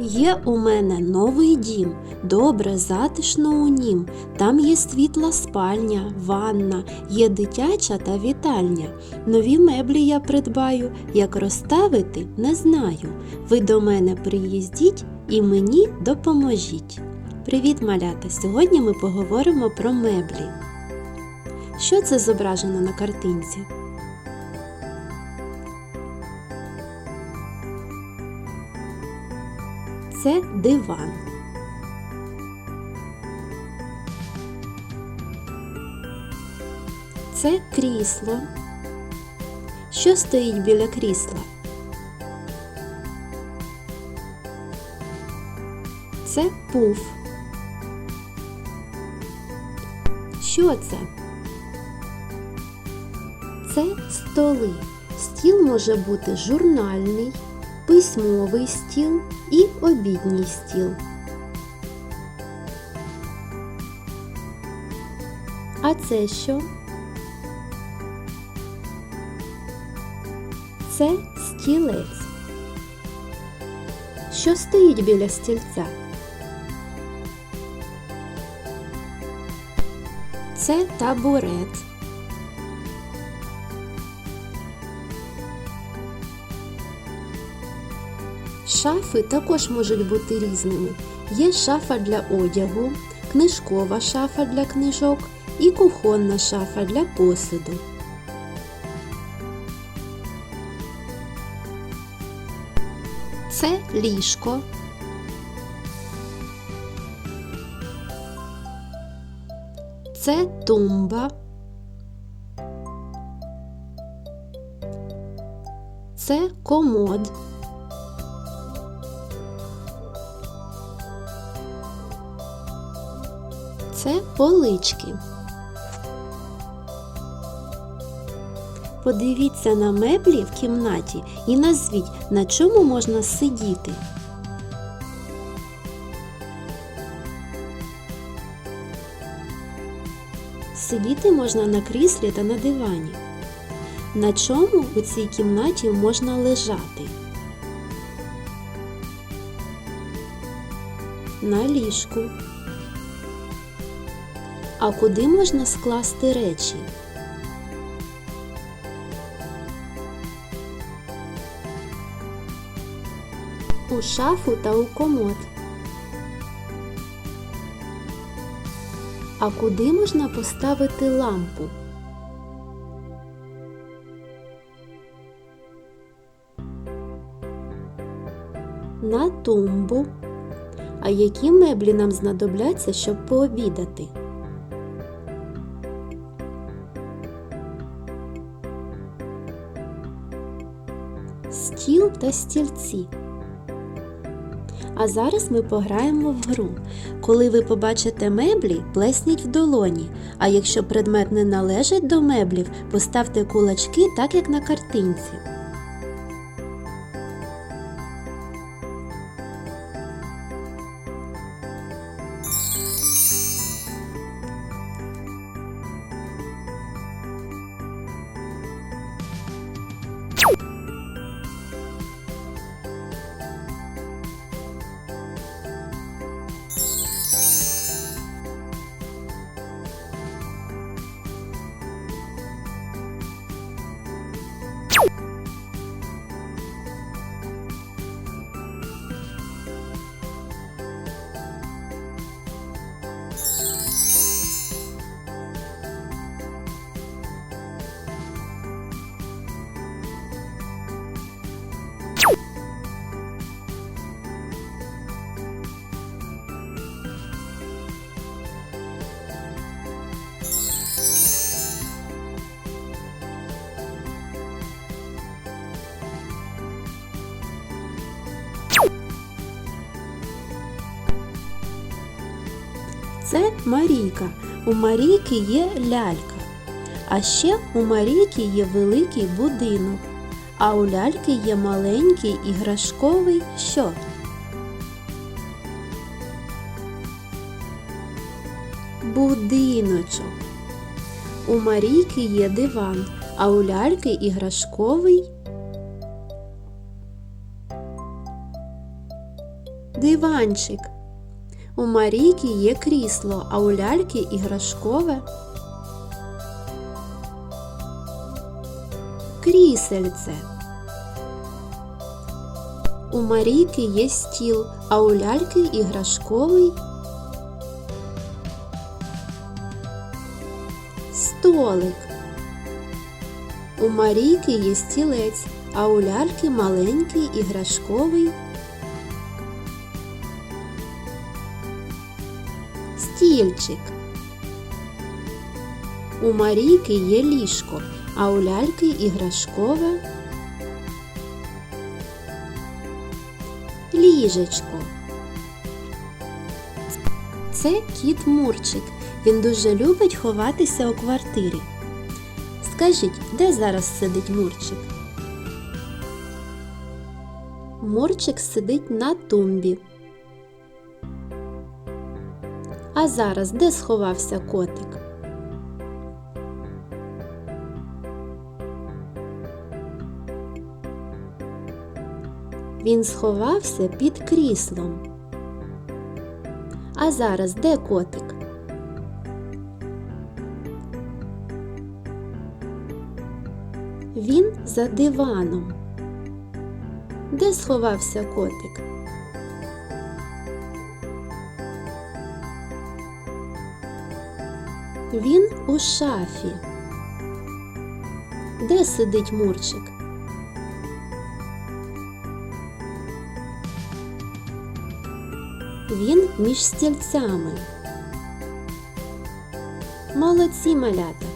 Є у мене новий дім, добре, затишно у нім. Там є світла спальня, ванна, є дитяча та вітальня. Нові меблі я придбаю, як розставити, не знаю. Ви до мене приїздіть і мені допоможіть. Привіт, малята! Сьогодні ми поговоримо про меблі. Що це зображено на картинці? Це диван. Це крісло. Що стоїть біля крісла? Це пуф. Що це? Це столи. Стіл може бути журнальний, письмовий стіл і обідній стіл. А це що? Це стілець. Що стоїть біля стільця? Це табурет. Шафи також можуть бути різними. Є шафа для одягу, книжкова шафа для книжок і кухонна шафа для посуду. Це ліжко. Це тумба. Це комод. Це полички. Подивіться на меблі в кімнаті і назвіть, на чому можна сидіти. Сидіти можна на кріслі та на дивані. На чому у цій кімнаті можна лежати? На ліжку. А куди можна скласти речі? У шафу та у комод. А куди можна поставити лампу? На тумбу. А які меблі нам знадобляться, щоб пообідати? Стіл та стільці. А зараз ми пограємо в гру. Коли ви побачите меблі, плесніть в долоні. А якщо предмет не належить до меблів, поставте кулачки так, як на картинці. Це Марійка. У Марійки є лялька. А ще у Марійки є великий будинок. А у ляльки є маленький іграшковий що? Будиночок. У Марійки є диван, а у ляльки іграшковий Диванчик. У Марійки є крісло, а у ляльки іграшкове. Крісельце. У Марійки є стіл, а у ляльки іграшковий. Столик. У Марійки є стілець, а у ляльки маленький іграшковий. Стільчик. У Марійки є ліжко, а у ляльки іграшкове. Ліжечко. Це кіт Мурчик. Він дуже любить ховатися у квартирі. Скажіть, де зараз сидить Мурчик? Мурчик сидить на тумбі. А зараз де сховався котик? Він сховався під кріслом. А зараз де котик? Він за диваном. Де сховався котик? Він у шафі. Де сидить Мурчик? Він між стільцями. Молодці малята!